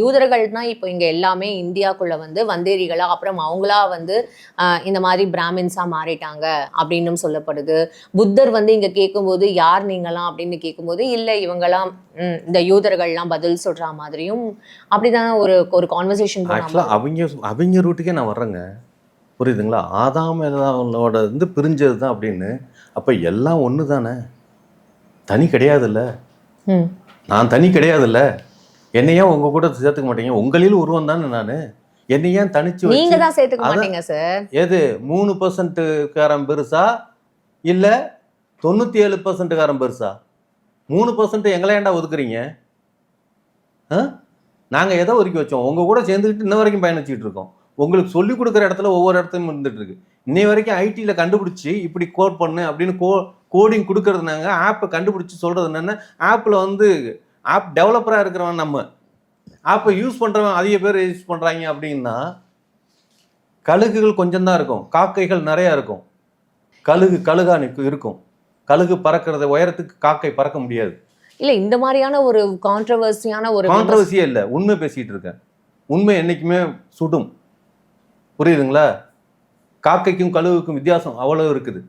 யூதர்கள் தான் இப்போ இங்க எல்லாமே இந்தியாக்குள்ள வந்து வந்தேரிகளா அப்புறம் அவங்களா வந்து இந்த மாதிரி பிராமின்ஸா மாறிட்டாங்க அப்படின்னும் சொல்லப்படுது. புத்தர் வந்து இங்க கேட்கும்போது யார் நீங்களாம்? அப்படின்னு கேட்கும்போது இல்ல இவங்கெல்லாம் இந்த யூதர்கள்லாம் பதில் சொல்ற மாதிரியும் அப்படிதான் ஒரு ஒரு கான்வர்சேஷன் ஆக்சுவலாக அவங்க அவங்க ரூட்டுக்கே நான் வர்றேங்க. புரியுதுங்களா? ஆதாம் ஏதாவோட வந்து பிரிஞ்சது தான் அப்படின்னு. அப்போ எல்லாம் ஒன்று தானே தனி கிடையாதுல்ல நான் தனி கிடையாதுல்ல? என்னை ஏன் உங்க கூட சேர்த்துக்க மாட்டீங்க. உங்களில் உருவம் தானே நான். என்னை ஏன் தனிச்சு நீங்க தான் சேர்த்துக்க. மாட்டீங்க சார். எது மூணு பர்சன்ட்டுக்காரன் பெருசா? இல்லை தொண்ணூற்றி ஏழு பர்சன்ட்டுக்காரன் பெருசா? மூணு பர்சன்ட் எங்களை ஏன்டா ஒதுக்குறீங்க? நாங்கள் எதை ஒதுக்கி வச்சோம்? உங்கள் கூட சேர்ந்துக்கிட்டு இன்ன வரைக்கும் பயணிச்சுட்டு இருக்கோம். உங்களுக்கு சொல்லி கொடுக்குற இடத்துல ஒவ்வொரு இடத்துலையும் இருந்துட்டு இருக்கு. இன்னை வரைக்கும் ஐடியில் கண்டுபிடிச்சி இப்படி கோட் பண்ணு அப்படின்னு கோ கோடிங் கொடுக்கறது நாங்கள் ஆப்பை கண்டுபிடிச்சி சொல்கிறது என்னென்ன? ஆப்பில் வந்து ஆப் டெவலப்பராக இருக்கிறவன் நம்ம. ஆப்பை யூஸ் பண்ணுறவன் அதிக பேர் யூஸ் பண்ணுறாங்க அப்படின்னா கழுகுகள் கொஞ்சம் தான் இருக்கும். காக்கைகள் நிறையா இருக்கும். கழுகு கழுகா இருக்கும். கழுகு பறக்கிறத உயரத்துக்கு காக்கை பறக்க முடியாது. இல்ல இந்த மாதிரியான ஒரு கான்ட்ரவர்சியான ஒரு கான்ட்ரவர்சியே இல்லை. உண்மை பேசிட்டு இருக்கேன் உண்மை என்னைக்குமே சுடும். புரியுதுங்களா? காக்கைக்கும் கழுகுக்கும் வித்தியாசம் அவ்வளவு இருக்குது.